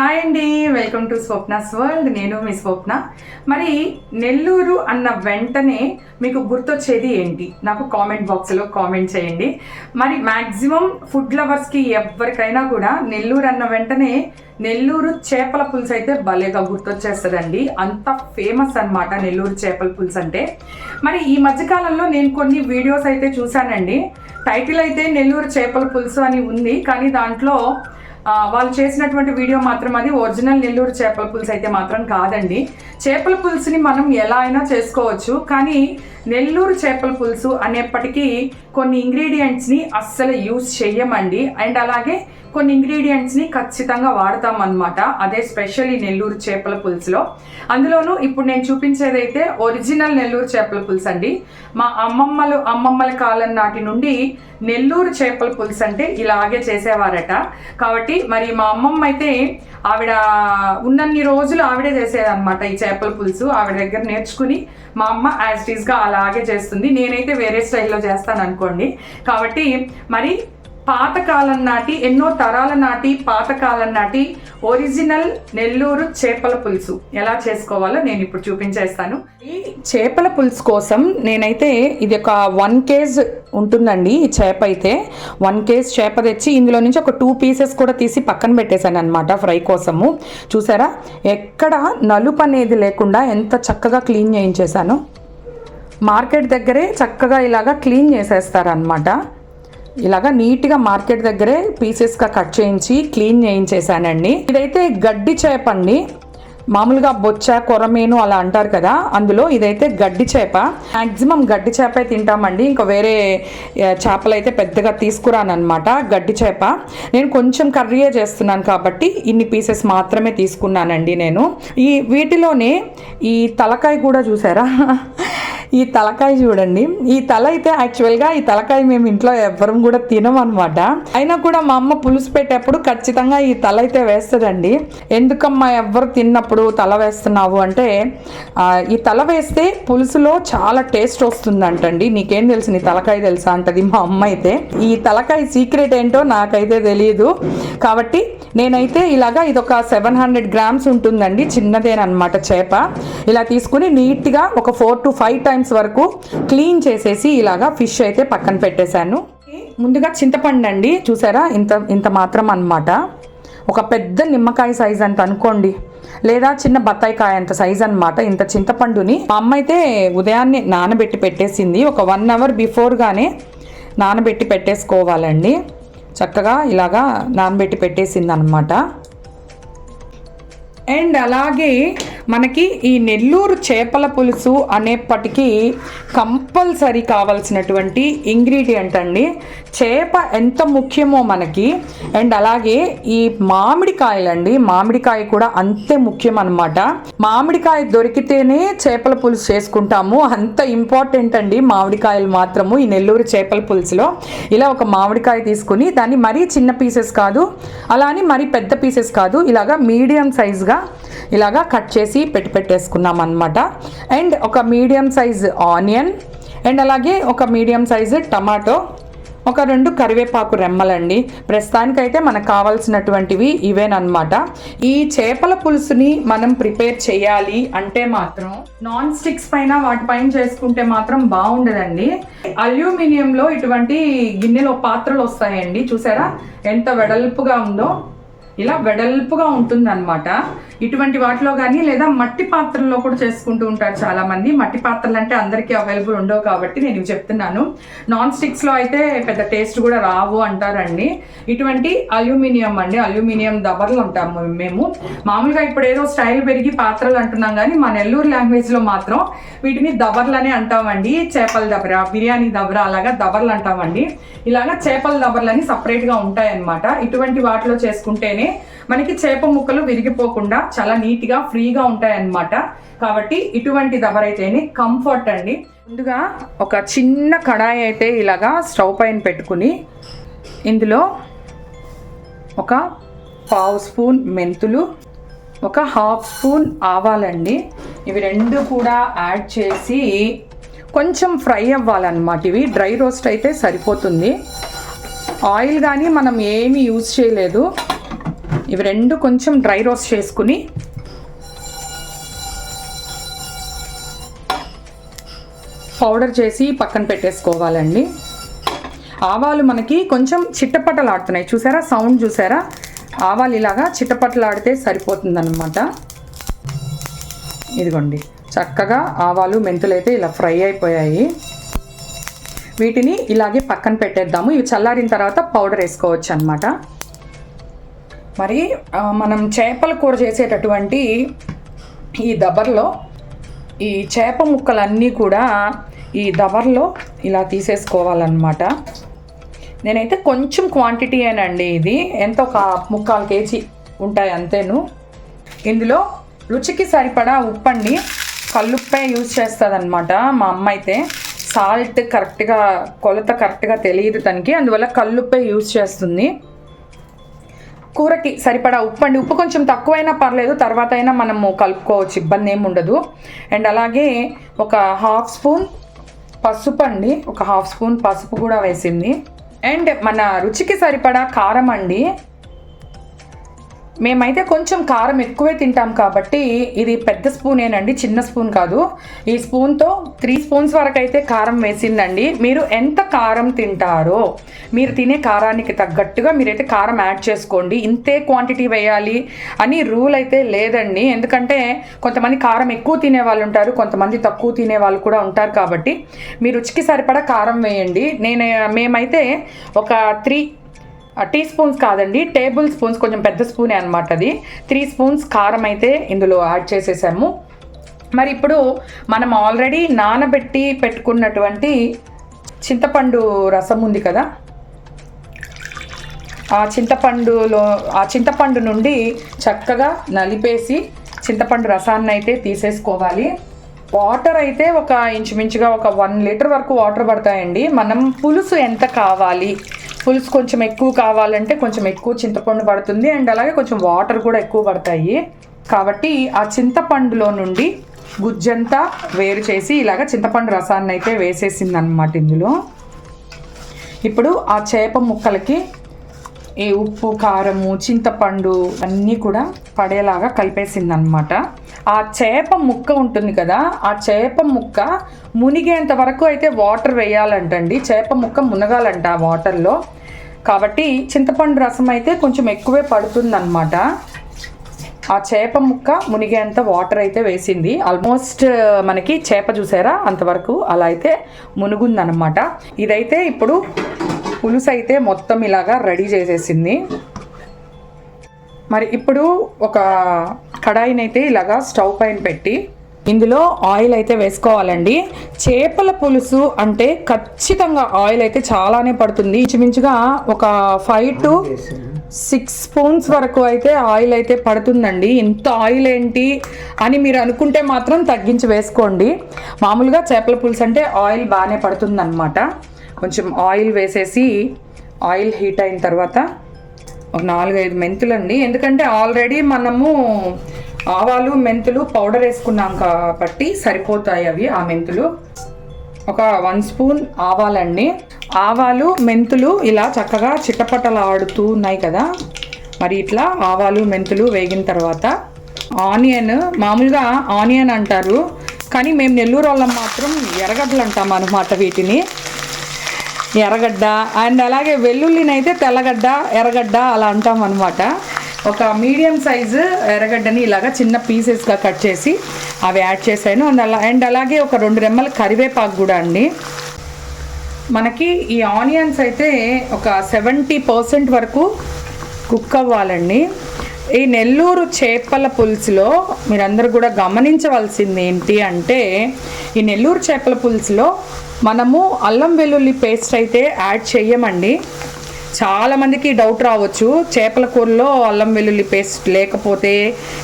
Hi అండి welcome to Swapna's world. నేను మీ స్వప్న. మరి నెల్లూరు అన్న వెంటనే మీకు గుర్తొచ్చేది ఏంటి? నాకు కామెంట్ బాక్స్లో కామెంట్ చేయండి. మరి మ్యాక్సిమం ఫుడ్ లవర్స్కి ఎవరికైనా కూడా నెల్లూరు అన్న వెంటనే నెల్లూరు చేపల పులుసు అయితే భలేగా గుర్తొచ్చేస్తుందండి. అంత ఫేమస్ అన్నమాట నెల్లూరు చేపల పులుసు అంటే. మరి ఈ మధ్యకాలంలో నేను కొన్ని వీడియోస్ అయితే చూశానండి. టైటిల్ అయితే నెల్లూరు చేపల పులుసు అని ఉంది కానీ దాంట్లో వాళ్ళు చేసినటువంటి వీడియో మాత్రం అది ఒరిజినల్ నెల్లూరు చేపల పులుసు అయితే మాత్రం కాదండి. చేపల పులుసుని మనం ఎలా అయినా చేసుకోవచ్చు కానీ నెల్లూరు చేపల పులుసు అనేప్పటికీ కొన్ని ఇంగ్రీడియంట్స్ని అస్సలు యూజ్ చెయ్యమండి. అండ్ అలాగే కొన్ని ఇంగ్రీడియంట్స్ని ఖచ్చితంగా వాడతాం అనమాట అదే స్పెషల్లీ నెల్లూరు చేపల పులుసులో. అందులోనూ ఇప్పుడు నేను చూపించేదైతే ఒరిజినల్ నెల్లూరు చేపల పులుసు అండి మా అమ్మమ్మలు అమ్మమ్మల కాలం నాటి నుండి నెల్లూరు చేపల పులుసు అంటే ఇలాగే చేసేవారట. కాబట్టి మరి మా అమ్మమ్మ అయితే ఆవిడ ఉన్నన్ని రోజులు ఆవిడే చేసేదన్నమాట ఈ చేపల పులుసు. ఆవిడ దగ్గర నేర్చుకుని మా అమ్మ యాజ్ ఈజ్గా అలాగే చేస్తుంది. నేనైతే వేరే స్టైల్లో చేస్తాను అనుకోండి కాబట్టి మరి పాతకాలం నాటి ఎన్నో తరాల నాటి పాతకాలం నాటి ఒరిజినల్ నెల్లూరు చేపల పులుసు. ఎలా చేసుకోవాలో నేను ఇప్పుడు చూపించేస్తాను. ఈ చేపల పులుసు కోసం నేనైతే ఇది ఒక వన్ కేజ్ ఉంటుందండి ఈ చేప అయితే. వన్ కేజ్ చేప తెచ్చి ఇందులో నుంచి ఒక టూ పీసెస్ కూడా తీసి పక్కన పెట్టేశాను అనమాట ఫ్రై కోసము. చూసారా? ఎక్కడ నలుపు అనేది లేకుండా ఎంత చక్కగా క్లీన్ చేయించేశాను. మార్కెట్ దగ్గరే చక్కగా ఇలాగా క్లీన్ చేసేస్తారనమాట ఇలాగా నీట్గా మార్కెట్ దగ్గరే పీసెస్గా కట్ చేయించి క్లీన్ చేయించేసానండి ఇదైతే గడ్డి చేప అండి. మామూలుగా బొచ్చ కొరమేను అలా అంటారు కదా అందులో ఇదైతే గడ్డి చేప. మ్యాక్సిమం గడ్డి చేపే తింటామండి. ఇంకా వేరే చేపలు అయితే పెద్దగా తీసుకురానమాట గడ్డి చేప. నేను కొంచెం కర్రీయే చేస్తున్నాను కాబట్టి ఇన్ని పీసెస్ మాత్రమే తీసుకున్నానండి నేను. ఈ వీటిలోనే ఈ తలకాయ కూడా చూసారా? ఈ తలకాయ చూడండి. ఈ తల అయితే యాక్చువల్గా ఈ తలకాయ మేము ఇంట్లో ఎవ్వరం కూడా తినమనమాట అయినా కూడా మా అమ్మ పులుసు పెట్టేప్పుడు ఖచ్చితంగా ఈ తల అయితే వేస్తుందండి. ఎందుకమ్మా ఎవ్వరు తిన్నప్పుడు తల వేస్తున్నావు అంటే ఈ తల వేస్తే పులుసులో చాలా టేస్ట్ వస్తుందంటండి. నీకేం తెలుసు నీ తలకాయ తెలుసా అంటది మా అమ్మ అయితే. ఈ తలకాయ సీక్రెట్ ఏంటో నాకైతే తెలియదు కాబట్టి నేనైతే ఇలాగా ఇది ఒక సెవెన్ హండ్రెడ్ గ్రామ్స్ ఉంటుందండి. చిన్నదేనమాట చేప. ఇలా తీసుకుని నీట్గా ఒక ఫోర్ టు ఫైవ్ టైమ్స్ వరకు క్లీన్ చేసేసి ఇలాగా ఫిష్ అయితే పక్కన పెట్టేశాను. ముందుగా చింతపండు అండి చూసారా? ఇంత ఇంత మాత్రం అన్నమాట. ఒక పెద్ద నిమ్మకాయ సైజ్ అంత అనుకోండి. లేదా చిన్న బత్తాయికాయ అంత సైజ్ అన్నమాట. ఇంత చింతపండుని మా అమ్మ అయితే ఉదయాన్నే నానబెట్టి పెట్టేసింది. ఒక వన్ అవర్ బిఫోర్గానే నానబెట్టి పెట్టేసుకోవాలండి. చక్కగా ఇలాగా నానబెట్టి పెట్టేసింది అనమాట అండ్ అలాగే మనకి ఈ నెల్లూరు చేపల పులుసు అనేప్పటికీ కంపల్సరీ కావాల్సినటువంటి ఇంగ్రీడియంట్ అండి. చేప ఎంత ముఖ్యమో మనకి అండ్ అలాగే ఈ మామిడికాయలండి మామిడికాయ కూడా అంతే ముఖ్యం అనమాట మామిడికాయ దొరికితేనే చేపల పులుసు చేసుకుంటాము. అంత ఇంపార్టెంట్ అండి మామిడికాయలు మాత్రము ఈ నెల్లూరు చేపల పులుసులో. ఇలా ఒక మామిడికాయ తీసుకుని దాన్ని మరీ చిన్న పీసెస్ కాదు అలా అని మరీ పెద్ద పీసెస్ కాదు ఇలాగా మీడియం సైజ్గా ఇలాగా కట్ చేసి పెట్టి పెట్టేసుకున్నాం అనమాట అండ్ ఒక మీడియం సైజ్ ఆనియన్ అండ్ అలాగే ఒక మీడియం సైజు టమాటో ఒక రెండు కరివేపాకు రెమ్మలండి. ప్రస్తుతానికైతే మనకు కావాల్సినటువంటివి ఇవేనమాట ఈ చేపల పులుసుని మనం ప్రిపేర్ చేయాలి అంటే మాత్రం నాన్ స్టిక్స్ పైన వాటి పైన చేసుకుంటే మాత్రం బాగుండదండి. అల్యూమినియంలో ఇటువంటి గిన్నెలో పాత్రలు వస్తాయండి. చూసారా? ఎంత వెడల్పుగా ఉందో. ఇలా వెడల్పుగా ఉంటుందన్నమాట. ఇటువంటి వాటిలో కానీ లేదా మట్టి పాత్రల్లో కూడా చేసుకుంటూ ఉంటారు చాలా మంది మట్టి పాత్రలు అంటే అందరికీ అవైలబుల్ ఉండవు కాబట్టి నేను చెప్తున్నాను. నాన్ స్టిక్స్లో అయితే పెద్ద టేస్ట్ కూడా రావు అంటారండి. ఇటువంటి అల్యూమినియం అండి. అల్యూమినియం దబర్లు ఉంటాము మేము. మామూలుగా ఇప్పుడు ఏదో స్టైల్ పెరిగి పాత్రలు అంటున్నాం కానీ మా నెల్లూరు లాంగ్వేజ్లో మాత్రం వీటిని దబర్లనే అంటామండి. చేపల దబర బిర్యానీ దబర అలాగా దబర్లు అంటామండి. ఇలాగా చేపల దబర్లని సపరేట్గా ఉంటాయన్నమాట. ఇటువంటి వాటిలో చేసుకుంటేనే మనకి చేప ముక్కలు విరిగిపోకుండా చాలా నీట్గా ఫ్రీగా ఉంటాయన్నమాట. కాబట్టి ఇటువంటి దబరైతేనే కంఫర్ట్ అండి. ముందుగా ఒక చిన్న కడాయి అయితే ఇలాగా స్టవ్ పైన పెట్టుకుని ఇందులో ఒక పావు స్పూన్ మెంతులు ఒక హాఫ్ స్పూన్ ఆవాలండి. ఇవి రెండు కూడా యాడ్ చేసి కొంచెం ఫ్రై అవ్వాలన్నమాట ఇవి. డ్రై రోస్ట్ అయితే సరిపోతుంది. ఆయిల్ కానీ మనం ఏమీ యూజ్ చేయలేదు. ఇవి రెండు కొంచెం డ్రై రోస్ట్ చేసుకుని పౌడర్ చేసి పక్కన పెట్టేసుకోవాలండి. ఆవాలు మనకి కొంచెం చిట్టపట్టలాడుతున్నాయి. చూసారా? సౌండ్ చూసారా? ఆవాలు ఇలాగా చిట్టపట్టలాడితే సరిపోతుందన్నమాట. ఇదిగోండి. చక్కగా ఆవాలు మెంతులు అయితే ఇలా ఫ్రై అయిపోయాయి. వీటిని ఇలాగే పక్కన పెట్టేద్దాము. ఇవి చల్లారిన తర్వాత పౌడర్ వేసుకోవచ్చు అనమాట మరి మనం చేపల కూర చేసేటటువంటి ఈ దబర్లో ఈ చేప ముక్కలన్నీ కూడా ఈ దబర్లో ఇలా తీసేసుకోవాలన్నమాట. నేనైతే కొంచెం క్వాంటిటీ అండి ఇది. ఎంత ఒక ముక్కాలు కేజీ ఉంటాయి అంతేను. ఇందులో రుచికి సరిపడా ఉప్పండి కల్లుప్పే యూజ్ చేస్తుంది మా అమ్మ అయితే సాల్ట్ కరెక్ట్గా కొలత కరెక్ట్గా తెలియదు తనకి. అందువల్ల కల్లుప్పే యూజ్ చేస్తుంది. కూరకి సరిపడా ఉప్పు అండి. ఉప్పు కొంచెం తక్కువైనా పర్లేదు తర్వాత అయినా మనము కలుపుకోవచ్చు ఇబ్బంది ఏమి ఉండదు. అండ్ అలాగే ఒక హాఫ్ స్పూన్ పసుపు అండి. ఒక హాఫ్ స్పూన్ పసుపు కూడా వేసింది. అండ్ మన రుచికి సరిపడా కారం అండి. మేమైతే కొంచెం కారం ఎక్కువే తింటాం కాబట్టి ఇది పెద్ద స్పూనేనండి చిన్న స్పూన్ కాదు. ఈ స్పూన్తో త్రీ స్పూన్స్ వరకు అయితే కారం వేసిందండి. మీరు ఎంత కారం తింటారో మీరు తినే కారానికి తగ్గట్టుగా మీరైతే కారం యాడ్ చేసుకోండి. ఇంతే క్వాంటిటీ వేయాలి అని రూల్ అయితే లేదండి. ఎందుకంటే కొంతమంది కారం ఎక్కువ తినే వాళ్ళు ఉంటారు కొంతమంది తక్కువ తినే వాళ్ళు కూడా ఉంటారు కాబట్టి మీ రుచికి సరిపడా కారం వేయండి. నేను మేమైతే ఒక త్రీ టీ స్పూన్స్ కాదండి టేబుల్ స్పూన్స్ కొంచెం పెద్ద స్పూనే అనమాట అది. త్రీ స్పూన్స్ కారం అయితే ఇందులో యాడ్ చేసేసాము. మరి ఇప్పుడు మనం ఆల్రెడీ నానబెట్టి పెట్టుకున్నటువంటి చింతపండు రసం ఉంది కదా? ఆ చింతపండులో ఆ చింతపండు నుండి చక్కగా నలిపేసి చింతపండు రసాన్ని అయితే తీసేసుకోవాలి. వాటర్ అయితే ఒక ఇంచుమించుగా ఒక వన్ లీటర్ వరకు వాటర్ పడతాయండి. మనం పులుసు ఎంత కావాలి? పులుసు కొంచెం ఎక్కువ కావాలంటే కొంచెం ఎక్కువ చింతపండు పడుతుంది. అండ్ అలాగే కొంచెం వాటర్ కూడా ఎక్కువ పడతాయి. కాబట్టి ఆ చింతపండులో నుండి గుజ్జంతా వేరు చేసి ఇలాగ చింతపండు రసాన్ని అయితే వేసేసింది అనమాట ఇందులో. ఇప్పుడు ఆ చేప ముక్కలకి ఈ ఉప్పు కారము చింతపండు అన్నీ కూడా పడేలాగా కలిపేసింది అనమాట ఆ చేప ముక్క ఉంటుంది కదా ఆ చేప ముక్క మునిగేంత వరకు అయితే వాటర్ వేయాలంటండి. చేప ముక్క మునగాలంట ఆ వాటర్లో. కాబట్టి చింతపండు రసం అయితే కొంచెం ఎక్కువే పడుతుందన్నమాట. ఆ చేప ముక్క మునిగేంత వాటర్ అయితే వేసింది. ఆల్మోస్ట్ మనకి చేప చూసారా? అంతవరకు అలా అయితే మునుగుందనమాట ఇదైతే ఇప్పుడు పులుసు అయితే మొత్తం ఇలాగా రెడీ చేసేసింది. మరి ఇప్పుడు ఒక కడాయిని అయితే ఇలాగా స్టవ్ పైన పెట్టి ఇందులో ఆయిల్ అయితే వేసుకోవాలండి. చేపల పులుసు అంటే ఖచ్చితంగా ఆయిల్ అయితే చాలానే పడుతుంది. ఇంచుమించుగా ఒక ఫైవ్ టు సిక్స్ స్పూన్స్ వరకు అయితే ఆయిల్ అయితే పడుతుందండి. ఇంత ఆయిల్ ఏంటి అని మీరు అనుకుంటే మాత్రం తగ్గించి వేసుకోండి. మామూలుగా చేపల పులుసు అంటే ఆయిల్ బాగానే పడుతుందన్నమాట. కొంచెం ఆయిల్ వేసేసి ఆయిల్ హీట్ అయిన తర్వాత ఒక నాలుగైదు మెంతులు అండి ఎందుకంటే ఆల్రెడీ మనము ఆవాలు మెంతులు పౌడర్ వేసుకున్నాం కాబట్టి సరిపోతాయి అవి ఆ మెంతులు. ఒక వన్ స్పూన్ ఆవాలండి. ఆవాలు మెంతులు ఇలా చక్కగా చిట్టపట్టలాడుతూ ఉన్నాయి కదా. మరి ఇట్లా ఆవాలు మెంతులు వేగిన తర్వాత ఆనియన్ మామూలుగా ఆనియన్ అంటారు. కానీ మేము నెల్లూరు వాళ్ళం మాత్రం ఎర్రగడ్డలు అంటాం అనమాట వీటిని. ఎర్రగడ్డ అండ్ అలాగే వెల్లుల్లినైతే తెల్లగడ్డ ఎర్రగడ్డ అలా అంటాం అనమాట ఒక మీడియం సైజు ఎర్రగడ్డని ఇలాగా చిన్న పీసెస్గా కట్ చేసి అవి యాడ్ చేశాను. అండ్ అలా అండ్ అలాగే ఒక రెండు రెమ్మల కరివేపాకు కూడా అండి. మనకి ఈ ఆనియన్స్ అయితే ఒక సెవెంటీ పర్సెంట్ వరకు కుక్ అవ్వాలండి. ఈ నెల్లూరు చేపల పులుసులో మీరందరూ కూడా గమనించవలసింది ఏంటి అంటే ఈ నెల్లూరు చేపల పులుసులో మనము అల్లం వెల్లుల్లి పేస్ట్ అయితే యాడ్ చేయమండి చాలామందికి డౌట్ రావచ్చు చేపల కూరలో అల్లం వెల్లుల్లి పేస్ట్ లేకపోతే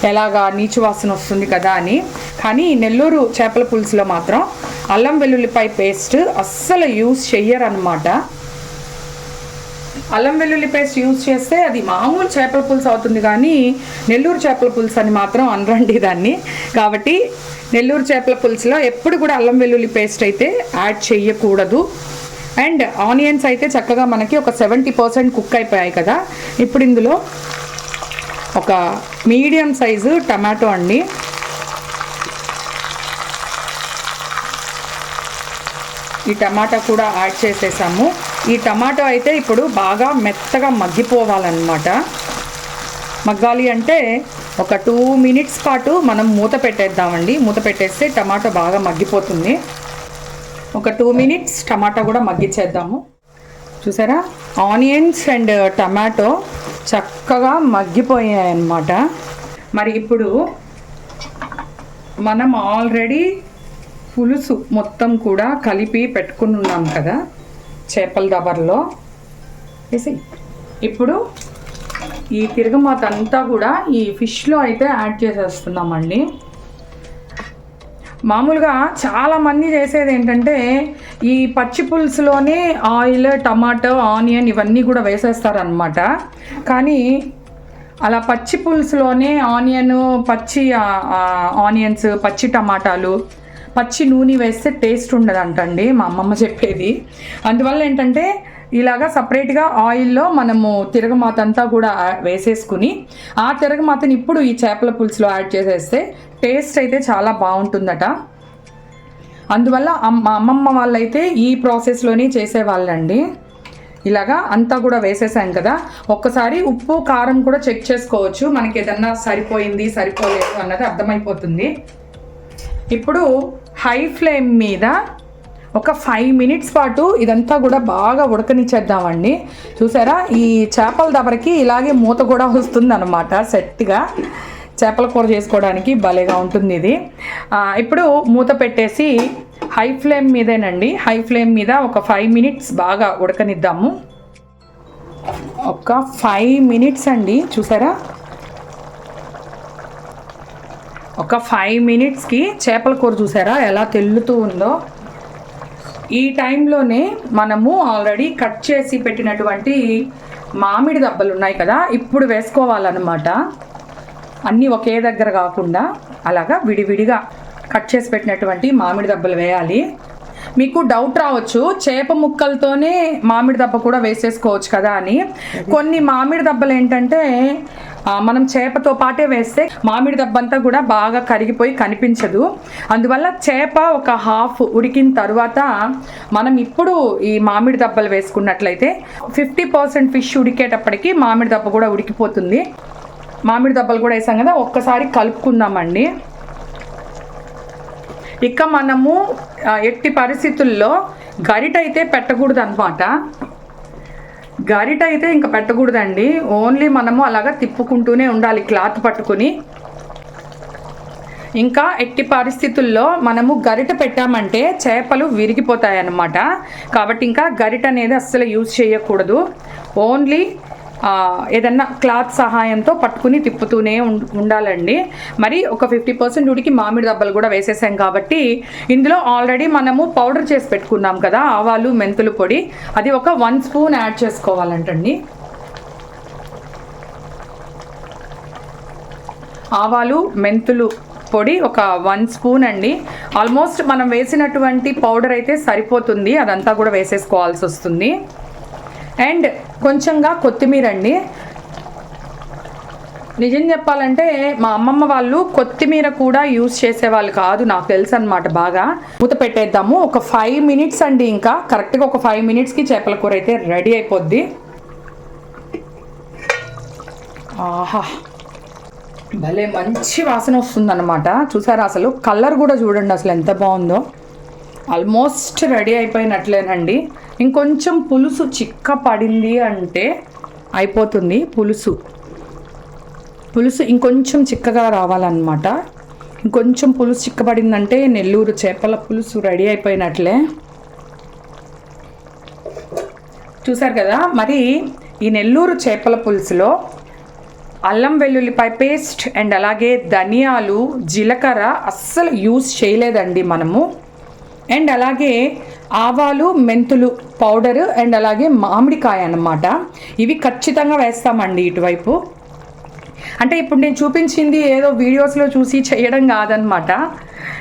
ఎలాగా నీచు వాసన వస్తుంది కదా అని. కానీ నెల్లూరు చేపల పులుసులో మాత్రం అల్లం వెల్లుల్లిపాయ పేస్ట్ అస్సలు యూస్ చెయ్యరనమాట అల్లం వెల్లుల్లి పేస్ట్ యూజ్ చేస్తే అది మామూలు చేపల పులుసు అవుతుంది కానీ నెల్లూరు చేపల పులుసు అని మాత్రం అనరండి దాన్ని. కాబట్టి నెల్లూరు చేపల పులుసులో ఎప్పుడు కూడా అల్లం వెల్లుల్లి పేస్ట్ అయితే యాడ్ చేయకూడదు అండ్ ఆనియన్స్ అయితే చక్కగా మనకి ఒక సెవెంటీ పర్సెంట్ కుక్ అయిపోయాయి కదా. ఇప్పుడు ఇందులో ఒక మీడియం సైజు టమాటో అండి. ఈ టమాటా కూడా యాడ్ చేసేసాము. ఈ టమాటో అయితే ఇప్పుడు బాగా మెత్తగా మగ్గిపోవాలన్నమాట. మగ్గాలి అంటే ఒక టూ మినిట్స్ పాటు మనం మూత పెట్టేద్దామండి. మూత పెట్టేస్తే టమాటో బాగా మగ్గిపోతుంది. ఒక టూ మినిట్స్ టమాటా కూడా మగ్గిచ్చేద్దాము. చూసారా? ఆనియన్స్ అండ్ టమాటో చక్కగా మగ్గిపోయాయి అన్నమాట మరి ఇప్పుడు మనం ఆల్రెడీ పులుసు మొత్తం కూడా కలిపి పెట్టుకుని ఉన్నాం కదా. చేపల దబర్లో. వేసి ఇప్పుడు ఈ తిరగమాత అంతా కూడా ఈ ఫిష్లో అయితే యాడ్ చేసేస్తున్నామండి మామూలుగా చాలామంది చేసేది ఏంటంటే ఈ పచ్చి పులుసులోనే ఆయిల్ టమాటో ఆనియన్ ఇవన్నీ కూడా వేసేస్తారనమాట కానీ అలా పచ్చి పులుసులోనే ఆనియన్ పచ్చి ఆనియన్స్ పచ్చి టమాటాలు పచ్చి నూనె వేస్తే టేస్ట్ ఉండదంటండి మా అమ్మమ్మ చెప్పేది. అందువల్ల ఏంటంటే ఇలాగా సపరేట్గా ఆయిల్లో మనము తిరగమాత అంతా కూడా వేసేసుకుని ఆ తిరగమాతని ఇప్పుడు ఈ చేపల పులుసులో యాడ్ చేసేస్తే టేస్ట్ అయితే చాలా బాగుంటుందట. అందువల్ల మా అమ్మమ్మ వాళ్ళైతే ఈ ప్రాసెస్లోనే చేసేవాళ్ళండి. ఇలాగా అంతా కూడా వేసేసాం కదా. ఒక్కసారి ఉప్పు కారం కూడా చెక్ చేసుకోవచ్చు. మనకి ఏదన్నా సరిపోయింది సరిపోలేదు అన్నది అర్థమైపోతుంది. ఇప్పుడు హై ఫ్లేమ్ మీద ఒక ఫైవ్ మినిట్స్ పాటు ఇదంతా కూడా బాగా ఉడకనిచ్చేద్దామండి. చూసారా? ఈ చేపల దబరకి ఇలాగే మూత కూడా వస్తుంది అనమాట సెట్గా. చేపల కూర చేసుకోవడానికి భలేగా ఉంటుంది ఇది. ఇప్పుడు మూత పెట్టేసి హై ఫ్లేమ్ మీదేనండి. హై ఫ్లేమ్ మీద ఒక ఫైవ్ మినిట్స్ బాగా ఉడకనిద్దాము. ఒక ఫైవ్ మినిట్స్ అండి. చూసారా? ఒక ఫైవ్ మినిట్స్కి చేపల కూర చూసారా? ఎలా తెల్లుతూ ఉందో. ఈ టైంలోనే మనము ఆల్రెడీ కట్ చేసి పెట్టినటువంటి మామిడి దబ్బలు ఉన్నాయి కదా ఇప్పుడు వేసుకోవాలన్నమాట. అన్నీ ఒకే దగ్గర కాకుండా అలాగా విడివిడిగా కట్ చేసి పెట్టినటువంటి మామిడి దబ్బలు వేయాలి. మీకు డౌట్ రావచ్చు. చేప ముక్కలతోనే మామిడి దబ్బ కూడా వేసేసుకోవచ్చు కదా అని. కొన్ని మామిడి దెబ్బలు ఏంటంటే మనం చేపతో పాటే వేస్తే మామిడి దబ్బంతా కూడా బాగా కరిగిపోయి కనిపించదు. అందువల్ల చేప ఒక హాఫ్ ఉడికిన తర్వాత మనం ఇప్పుడు ఈ మామిడి దబ్బలు వేసుకున్నట్లయితే ఫిఫ్టీ పర్సెంట్ ఫిష్ ఉడికేటప్పటికి మామిడి దబ్బ కూడా ఉడికిపోతుంది. మామిడి దబ్బలు కూడా వేసాం కదా ఒక్కసారి కలుపుకుందామండి. ఇక మనము ఎట్టి పరిస్థితుల్లో గరిట అయితే పెట్టకూడదు అనమాట గరిట అయితే ఇంకా పెట్టకూడదండి. ఓన్లీ మనము అలాగా తిప్పుకుంటూనే ఉండాలి క్లాత్ పట్టుకుని. ఇంకా ఎట్టి పరిస్థితుల్లో మనము గరిట పెట్టామంటే చేపలు విరిగిపోతాయి అన్నమాట కాబట్టి ఇంకా గరిట అనేది అస్సలు యూజ్ చేయకూడదు. ఓన్లీ ఏదన్నా క్లాత్ సహాయంతో పట్టుకుని తిప్పుతూనే ఉం- ఉండాలండి. మరి ఒక ఫిఫ్టీ పర్సెంట్ ఉడికి మామిడి దబ్బలు కూడా వేసేసాం కాబట్టి ఇందులో ఆల్రెడీ మనము పౌడర్ చేసి పెట్టుకున్నాం కదా ఆవాలు మెంతులు పొడి. అది ఒక వన్ స్పూన్ యాడ్ చేసుకోవాలంటండి. ఆవాలు మెంతులు పొడి ఒక వన్ స్పూన్ అండి. ఆల్మోస్ట్ మనం వేసినటువంటి పౌడర్ అయితే సరిపోతుంది అదంతా కూడా వేసేసుకోవాల్సి వస్తుంది. అండ్ కొంచెంగా కొత్తిమీర అండి నిజం చెప్పాలంటే మా అమ్మమ్మ వాళ్ళు కొత్తిమీర కూడా యూజ్ చేసేవాళ్ళు కాదు నాకు తెలుసు అనమాట బాగా. మూత పెట్టేద్దాము. ఒక ఫైవ్ మినిట్స్ అండి ఇంకా. కరెక్ట్గా ఒక ఫైవ్ మినిట్స్కి చేపల కూర అయితే రెడీ అయిపోద్ది. ఆహా. భలే మంచి వాసన వస్తుందన్నమాట. చూసారా అసలు? కలర్ కూడా చూడండి అసలు ఎంత బాగుందో. ఆల్మోస్ట్ రెడీ అయిపోయినట్లేనండి. ఇంకొంచెం పులుసు చిక్క పడింది అంటే అయిపోతుంది పులుసు. పులుసు ఇంకొంచెం చిక్కగా రావాలన్నమాట. ఇంకొంచెం పులుసు చిక్కబడిందంటే నెల్లూరు చేపల పులుసు రెడీ అయిపోయినట్లే. చూసారు కదా మరి ఈ నెల్లూరు చేపల పులుసులో అల్లం వెల్లుల్లిపాయ పేస్ట్ అండ్ అలాగే ధనియాలు జీలకర్ర అస్సలు యూస్ చేయలేదండి మనము. అండ్ అలాగే ఆవాలు మెంతులు పౌడరు అండ్ అలాగే మామిడికాయ అన్నమాట. ఇవి ఖచ్చితంగా వేస్తామండి ఇటువైపు. అంటే ఇప్పుడు నేను చూపించింది ఏదో వీడియోస్లో చూసి చేయడం కాదనమాట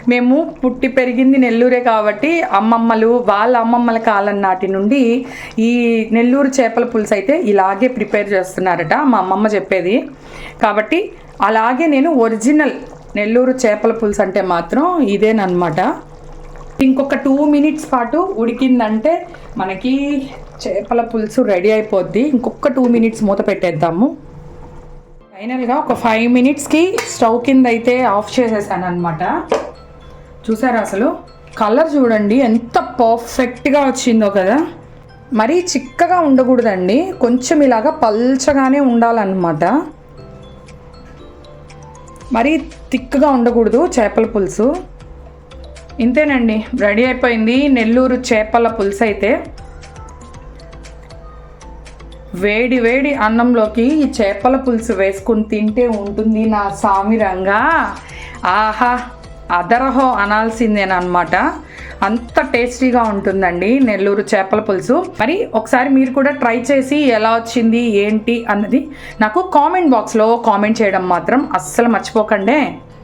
మేము పుట్టి పెరిగింది నెల్లూరే కాబట్టి అమ్మమ్మలు వాళ్ళ అమ్మమ్మల కాలం నాటి నుండి ఈ నెల్లూరు చేపల పులుసు అయితే ఇలాగే ప్రిపేర్ చేస్తున్నారట మా అమ్మమ్మ చెప్పేది. కాబట్టి అలాగే నేను ఒరిజినల్ నెల్లూరు చేపల పులుసు అంటే మాత్రం ఇదేనమాట ఇంకొక టూ మినిట్స్ పాటు ఉడికిందంటే మనకి చేపల పులుసు రెడీ అయిపోద్ది. ఇంకొక టూ మినిట్స్ మూత పెట్టేద్దాము. ఫైనల్గా ఒక ఫైవ్ మినిట్స్కి స్టవ్ కింద అయితే ఆఫ్ చేసేసాను అనమాట చూసారా అసలు? కలర్ చూడండి ఎంత పర్ఫెక్ట్గా వచ్చిందో కదా. మరీ చిక్కగా ఉండకూడదండి. కొంచెం ఇలాగా పల్చగానే ఉండాలన్నమాట. మరీ తిక్కగా ఉండకూడదు చేపల పులుసు. ఇంతేనండి రెడీ అయిపోయింది. నెల్లూరు చేపల పులుసు అయితే వేడి వేడి అన్నంలోకి ఈ చేపల పులుసు వేసుకుని తింటే ఉంటుంది నా సామిరంగా ఆహా అదరహో అనాల్సిందేనమాట అంత టేస్టీగా ఉంటుందండి నెల్లూరు చేపల పులుసు. మరి ఒకసారి మీరు కూడా ట్రై చేసి ఎలా వచ్చింది ఏంటి అన్నది నాకు కామెంట్ బాక్స్లో కామెంట్ చేయడం మాత్రం అస్సలు మర్చిపోకండి.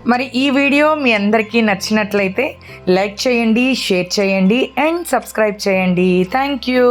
మరి ఈ వీడియో మీ అందరికీ నచ్చినట్లయితే లైక్ చేయండి షేర్ చేయండి అండ్ సబ్స్క్రైబ్ చేయండి. Thank you